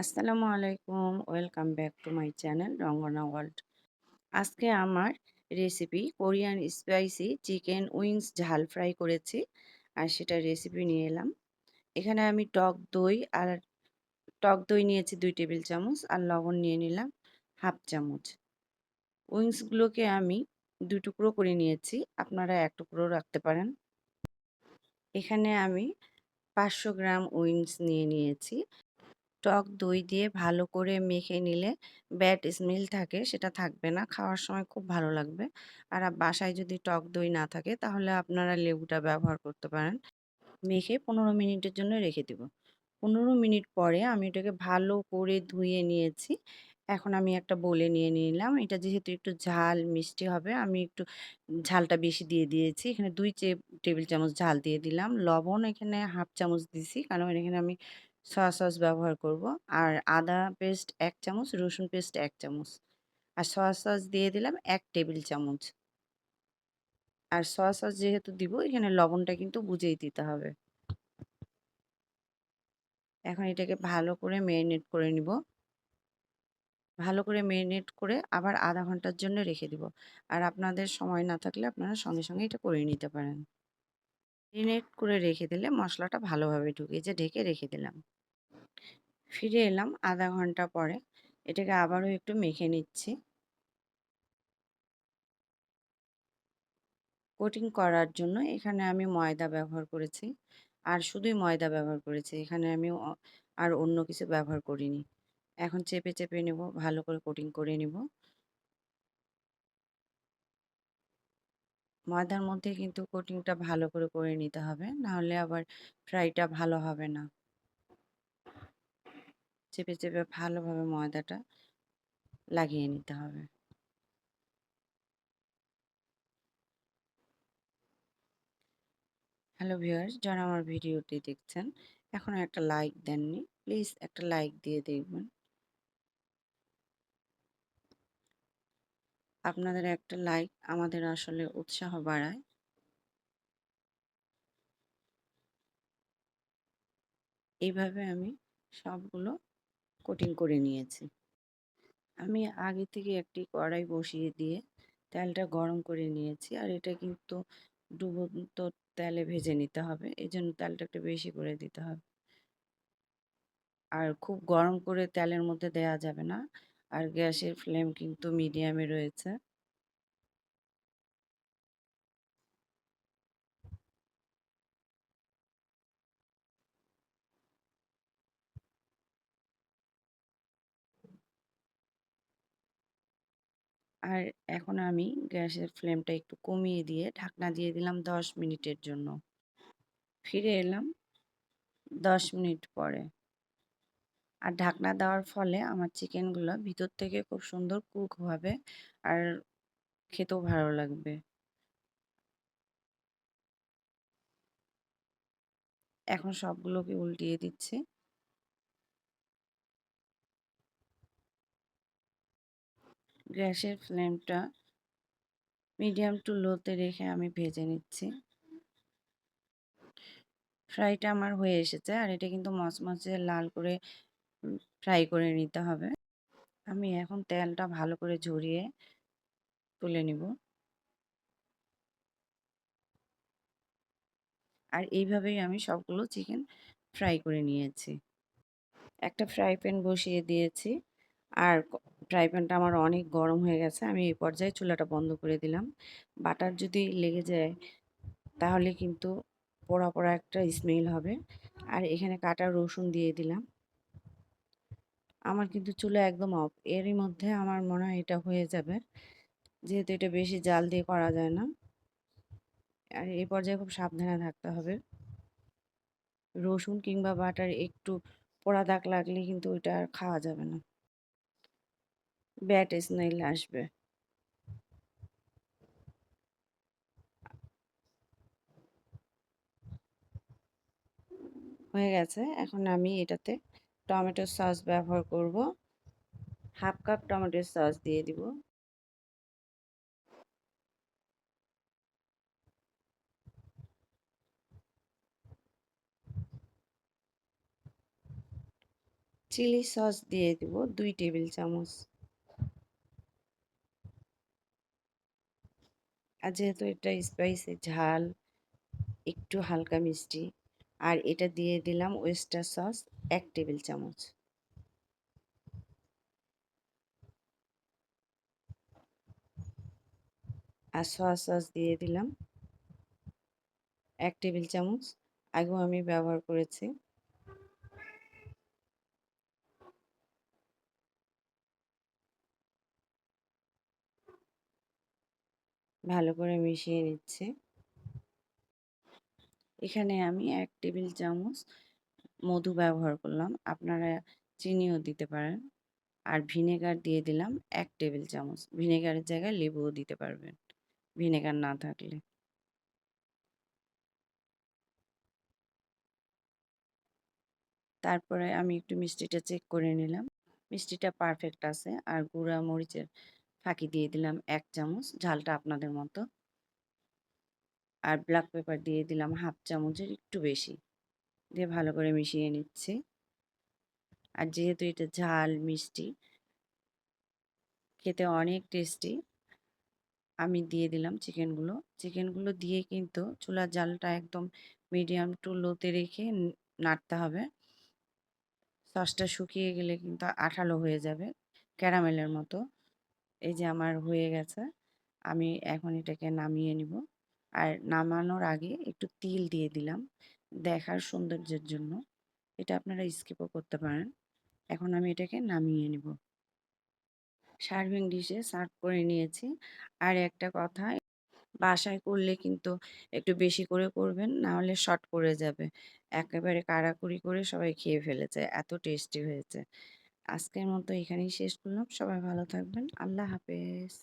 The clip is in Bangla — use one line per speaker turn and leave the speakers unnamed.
আসসালামু আলাইকুম, welcome back to my channel Rangana world. আজকে আমার recipe Korean spicy chicken wings ঝাল ফ্রাই করেছি আর সেটা রেসিপি নিয়ে এলাম। এখানে আমি টক দই আর টক দই নিয়েছি দুই টেবিল চামচ আর লবণ নিয়ে নিলাম হাফ চামচ। উইংসগুলোকে আমি দুই টুকরো করে নিয়েছি, আপনারা এক টুকরো রাখতে পারেন। এখানে আমি পাঁচশো গ্রাম উইংস নিয়ে নিয়েছি। টক দই দিয়ে ভালো করে মেখে নিলে ব্যাড স্মেল থাকে, সেটা থাকবে না। খাওয়ার সময় খুব ভালো লাগবে। আর বাসায় যদি টক দই না থাকে, তাহলে আপনারা লেবুটা ব্যবহার করতে পারেন। মেখে পনেরো মিনিটের জন্য রেখে দেব। পনেরো মিনিট পরে আমি এটাকে ভালো করে ধুয়ে নিয়েছি। এখন আমি একটা বলে নিয়ে নিলাম। এটা যেহেতু একটু ঝাল, মিষ্টি হবে, আমি একটু ঝালটা বেশি দিয়ে দিয়েছি। এখানে দুই টেবিল চামচ ঝাল দিয়ে দিলাম। লবণ এখানে হাফ চামচ দিছি, কারণ এখানে আমি সয়া সস ব্যবহার করব। আর আদা পেস্ট এক চামচ, রসুন পেস্ট এক চামচ। আর সয়া সস দিয়ে দিলাম এক টেবিল চামচ। আর সয়া সস যেহেতু দিব, এখানে লবণটা কিন্তু বুঝেই দিতে হবে। এখন এটাকে ভালো করে ম্যারিনেট করে নিব। ভালো করে ম্যারিনেট করে আবার আধা ঘণ্টার জন্য রেখে দিব। আর আপনাদের সময় না থাকলে আপনারা সঙ্গে সঙ্গে এটা করে নিতে পারেন। ম্যারিনেট করে রেখে দিলে মশলাটা ভালোভাবে ঢুকে যে ঢেকে রেখে দিলাম। ফিরে এলাম আধা ঘণ্টা পরে। এটাকে আবারও একটু মেখে নিচ্ছি। কোটিং করার জন্য এখানে আমি ময়দা ব্যবহার করেছি। আর শুধুই ময়দা ব্যবহার করেছি, এখানে আমি আর অন্য কিছু ব্যবহার করিনি। এখন চেপে চেপে নেব, ভালো করে কোটিং করে নেব। ময়দার মধ্যে কিন্তু কোটিংটা ভালো করে করে নিতে হবে। নাহলে আবার ফ্রাইটা ভালো হবে না। চেপে চেপে ভালোভাবে ময়দাটা লাগিয়ে নিতে হবে। হ্যালো ভিউয়ার্স, যারা আমার ভিডিওটি দেখছেন, এখনও একটা লাইক দেননি, প্লিজ একটা লাইক দিয়ে দেখবেন। আপনাদের একটা লাইক আমাদের আসলে উৎসাহ বাড়ায়। এইভাবে আমি সবগুলো কোটিং করে নিয়েছি। আমি আগে থেকে একটি কড়াই বসিয়ে দিয়ে তেলটা গরম করে নিয়েছি আর এটা কিন্তু ডুবন্ত তেলে ভেজে নিতে হবে এই জন্য তেলটা একটু বেশি করে দিতে হবে। আর খুব গরম করে তেলের মধ্যে দেয়া যাবে না। আর গ্যাসের ফ্লেম কিন্তু মিডিয়ামে রয়েছে। আর এখন আমি গ্যাসের ফ্লেমটা একটু কমিয়ে দিয়ে ঢাকনা দিয়ে দিলাম দশ মিনিটের জন্য। ফিরে এলাম দশ মিনিট পরে। আর ঢাকনা দেওয়ার ফলে আমার চিকেনগুলো ভিতর থেকে খুব সুন্দর কুক হবে আর খেতেও ভালো লাগবে। এখন সবগুলোকে উল্টিয়ে দিচ্ছি। গ্যাসের ফ্লেমটা মিডিয়াম টু লোতে রেখে আমি ভেজে নিচ্ছি। ফ্রাইটা আমার হয়ে এসেছে আর এটা কিন্তু মচমচে লাল করে ফ্রাই করে নিতে হবে। আমি এখন তেলটা ভালো করে ঝরিয়ে তুলে নিব। আর এইভাবেই আমি সবগুলো চিকেন ফ্রাই করে নিয়েছি। একটা ফ্রাই প্যান বসিয়ে দিয়েছি। আর ফ্রাই প্যানটা আমার অনেক গরম হয়ে গেছে। আমি এই পর্যায়ে চুলাটা বন্ধ করে দিলাম। বাটার যদি লেগে যায়, তাহলে কিন্তু পোড়া পোড়া একটা স্মেল হবে। আর এখানে কাটা রসুন দিয়ে দিলাম। আমার কিন্তু চুলা একদম অফ। এরই মধ্যে আমার মনে হয় এটা হয়ে যাবে। যেহেতু এটা বেশি জাল দিয়ে করা যায় না। আর এই পর্যায়ে খুব সাবধানে থাকতে হবে। রসুন কিংবা বাটার একটু পোড়া দাগ লাগলে কিন্তু ওইটা আর খাওয়া যাবে না। ব্যাট স্মেল আসবে। হয়ে গেছে। এখন আমি এটাতে টমেটো সস ব্যবহার করব। হাফ কাপ টমেটো সস দিয়ে দিব। চিলি সস দিয়ে দেব দুই টেবিল চামচ। আর যেহেতু এটা স্পাইসি ঝাল, একটু হালকা মিষ্টি আর এটা দিয়ে দিলাম ওয়েস্টার সস এক টেবিল চামচ। আর সয়া সস দিয়ে দিলাম এক টেবিল চামচ, আগেও আমি ব্যবহার করেছি। ভালো করে মিশিয়ে নিচ্ছে। এখানে আমি এক টেবিল চামচ মধু ব্যবহার করলাম। আপনারা চিনিও দিতে পারেন। আর ভিনেগার দিয়ে দিলাম এক টেবিল চামচ। ভিনেগারের জায়গায় লেবুও দিতে পারবেন, ভিনেগার না থাকলে। তারপরে আমি একটু মিষ্টিটা চেক করে নিলাম। মিষ্টিটা পারফেক্ট আছে। আর গুঁড়া মরিচের ফাঁকি দিয়ে দিলাম এক চামচ। ঝালটা আপনাদের মতো। আর ব্ল্যাক পেপার দিয়ে দিলাম হাফ চামচের একটু বেশি। দিয়ে ভালো করে মিশিয়ে নিচ্ছি। আর যেহেতু এটা ঝাল, মিষ্টি, খেতে অনেক টেস্টি আমি দিয়ে দিলাম চিকেনগুলো চিকেনগুলো দিয়ে কিন্তু চুলার জালটা একদম মিডিয়াম টু লোতে রেখে নাড়তে হবে। সসটা শুকিয়ে গেলে কিন্তু আঠালো হয়ে যাবে ক্যারামেলের মতো। এই যে আমার হয়ে গেছে, আমি এখন এটাকে নামিয়ে নিব। আর নামানোর আগে একটু তিল দিয়ে দিলাম দেখার সৌন্দর্যের জন্য। এটা আপনারা স্কিপও করতে পারেন। এখন আমি এটাকে নামিয়ে নিব। সার্ভিং ডিশে সার্ভ করে নিয়েছি। আর একটা কথা, বাসায় করলে কিন্তু একটু বেশি করে করবেন, না হলে শর্ট পড়ে যাবে। একেবারে কাড়াকুড়ি করে সবাই খেয়ে ফেলেছে, এত টেস্টি হয়েছে। আজকের মতো এখানেই শেষ করলাম। সবাই ভালো থাকবেন। আল্লাহ হাফেজ।